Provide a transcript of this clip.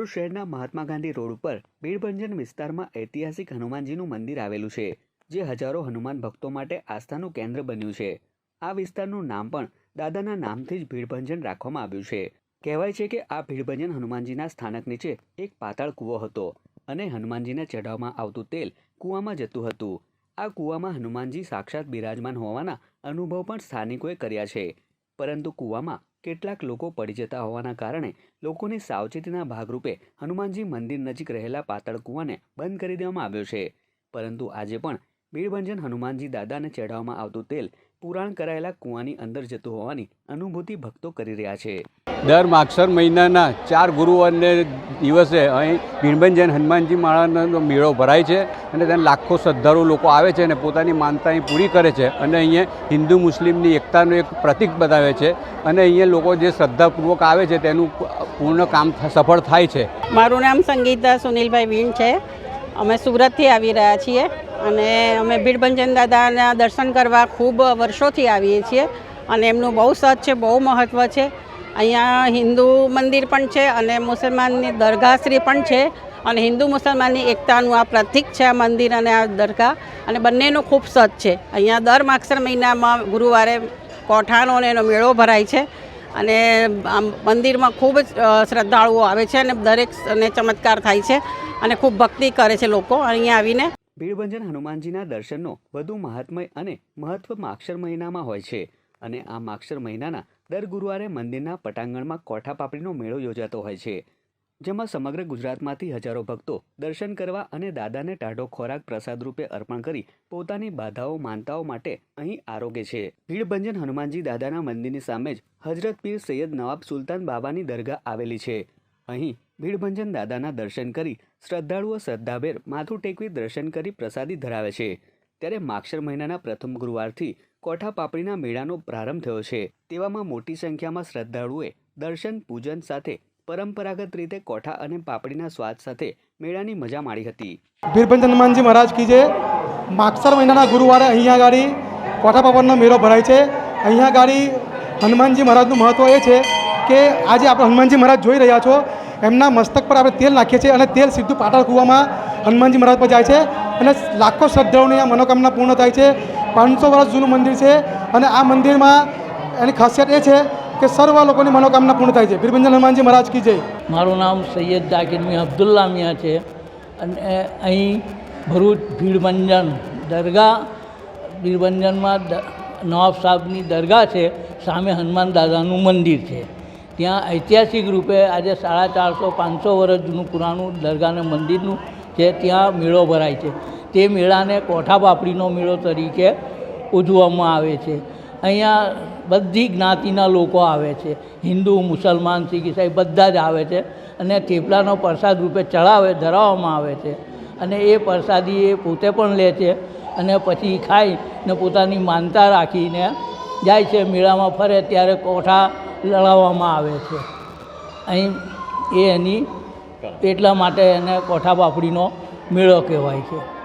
ભરૂચ શહેરના મહાત્મા ગાંધી રોડ ઉપર ભીડભંજન વિસ્તારમાં ઐતિહાસિક હનુમાનજીનું મંદિર આવેલું છે, જે હજારો હનુમાન ભક્તો માટે આસ્થાનું કેન્દ્ર બન્યું છે. આ વિસ્તારનું નામ પણ દાદાના નામથી જ ભીડભંજન રાખવામાં આવ્યું છે. કહેવાય છે કે આ ભીડભંજન હનુમાનજીના સ્થાનક નીચે એક પાતાળ કૂવો હતો અને હનુમાનજીને ચઢાવવામાં આવતું તેલ કૂવામાં જતું હતું. આ કૂવામાં હનુમાનજી સાક્ષાત બિરાજમાન હોવાના અનુભવ પણ સ્થાનિકોએ કર્યા છે. પરંતુ કૂવામાં કેટલાક લોકો પડી જતા હોવાના કારણે લોકોની સાવચેતીના ભાગરૂપે હનુમાનજી મંદિર નજીક રહેલા પાતળ કૂવાને બંધ કરી દેવામાં આવ્યો છે. પરંતુ આજે પણ ભીડભંજન હનુમાનજી દાદાને ચઢાવવામાં આવતું તેલ પુરાણ કરાયેલા કૂવાની અંદર જતું હોવાની અનુભૂતિ ભક્તો કરી રહ્યા છે. દર માગસર મહિનાના ચાર ગુરુવારને દિવસે અહીં ભીણભંજન હનુમાનજી માળાનો મેળો ભરાય છે અને ત્યાં લાખો શ્રદ્ધાળુ લોકો આવે છે અને પોતાની માનતા અહીં પૂરી કરે છે અને અહીંયા હિન્દુ મુસ્લિમની એકતાનું એક પ્રતિક બતાવે છે અને અહીંયા લોકો જે શ્રદ્ધાપૂર્વક આવે છે તેનું પૂર્ણ કામ સફળ થાય છે. મારું નામ સંગીતા સુનિલભાઈ વીણ છે. અમે સુરતથી આવી રહ્યા છીએ. અને અમે ભીડભંજન દાદાના દર્શન કરવા ખૂબ વર્ષોથી આવીએ છીએ અને એમનું બહુ સત છે, બહુ મહત્ત્વ છે. અહીંયા હિન્દુ મંદિર પણ છે અને મુસલમાનની દરગાહશ્રી પણ છે અને હિન્દુ મુસલમાનની એકતાનું આ પ્રતીક છે આ મંદિર અને આ દરગાહ અને બંનેનું ખૂબ સત છે. અહીંયા દર માગસર મહિનામાં ગુરુવારે કોઠાનો અને એનો મેળો ભરાય છે અને મંદિરમાં ખૂબ જ શ્રદ્ધાળુઓ આવે છે અને દરેક અને ચમત્કાર થાય છે અને ખૂબ ભક્તિ કરે છે લોકો અહીંયા આવીને. ભીડભંજન હનુમાનજીના દર્શનનો વધુ મહાત્મય અને મહત્વ માક્ષર મહિનામાં હોય છે. અને આ માક્ષર મહિનાના દર ગુરુવારે મંદિરના પટાંગણમાં કોઠા પાપડીનો મેળો યોજાતો હોય છે. જેમાં સમગ્ર ગુજરાતમાંથી હજારો ભક્તો દર્શન કરવા અને દાદાને ટાઢો ખોરાક પ્રસાદ રૂપે અર્પણ કરી પોતાની બાધાઓ માનતાઓ માટે અહીં આરોગે છે. ભીડભંજન હનુમાનજી દાદાના મંદિરની સામે જ હજરત પીર સૈયદ નવાબ સુલતાન બાબાની દરગાહ આવેલી છે. અહીં ભીડભંજન દાદાના દર્શન કરી શ્રદ્ધાળુઓ શ્રદ્ધાભેર માથું ટેકવી દર્શન કરી પ્રસાદી ધરાવે છે. ત્યારે માક્ષર મહિનાના પ્રથમ ગુરુવારથી કોઠા પાપડીના મેળાનો પ્રારંભ થયો છે. તેવામાં મોટી સંખ્યામાં શ્રદ્ધાળુઓએ દર્શન, પૂજન સાથે પરંપરાગત રીતે કોઠા અને પાપડીના સ્વાદ સાથે મેળાની મજા માણી હતી. ભીરભંજન હનુમાનજી મહારાજ કી જે માગસર મહિનાના ગુરુવારે અહીંયા ગાડી કોઠા પાપડનો મેળો ભરાય છે. અહીંયા ગાડી હનુમાનજી મહારાજનું મહત્ત્વ એ છે કે આજે આપણે હનુમાનજી મહારાજ જોઈ રહ્યા છો. એમના મસ્તક પર આપણે તેલ નાખીએ છીએ અને તેલ સીધું પાટણ કૂવામાં હનુમાનજી મહારાજ પર જાય છે. અને લાખો શ્રદ્ધાળુની આ મનોકામના પૂર્ણ થાય છે. પાંચસો વર્ષ જૂનું મંદિર છે અને આ મંદિરમાં એની ખાસિયત એ છે કે સર્વ લોકોની મનોકામના પૂર્ણ થાય છે. વીરભંજન હનુમાનજી મહારાજ કી જય. મારું નામ સૈયદ જાકીર મિયા અબ્દુલ્લા મિયા છે. અને અહીં ભરૂચ ભીડભંજન દરગાહ, ભીડભંજનમાં નવાબ સાહેબની દરગાહ છે. સામે હનુમાન દાદાનું મંદિર છે. ત્યાં ઐતિહાસિક રૂપે આજે સાડા ચારસો, પાંચસો વર્ષ જૂનું પુરાણું દરગાહને મંદિરનું છે ત્યાં મેળો ભરાય છે. તે મેળાને કોઠા પાપડીનો મેળો તરીકે ઉજવવામાં આવે છે. અહીંયા બધી જ્ઞાતિના લોકો આવે છે. હિન્દુ, મુસલમાન, શીખ, ઈસાઈ બધા જ આવે છે અને થેપલાનો પ્રસાદ રૂપે ચડાવે, ધરાવવામાં આવે છે. અને એ પ્રસાદી એ પોતે પણ લે છે અને પછી ખાઈ ને પોતાની માનતા રાખીને જાય છે મેળામાં ફરે ત્યારે કોઠા લડાવવામાં આવે છે. અહીં એ એની એટલા માટે એને કોઠા પાપડીનો મેળો કહેવાય છે.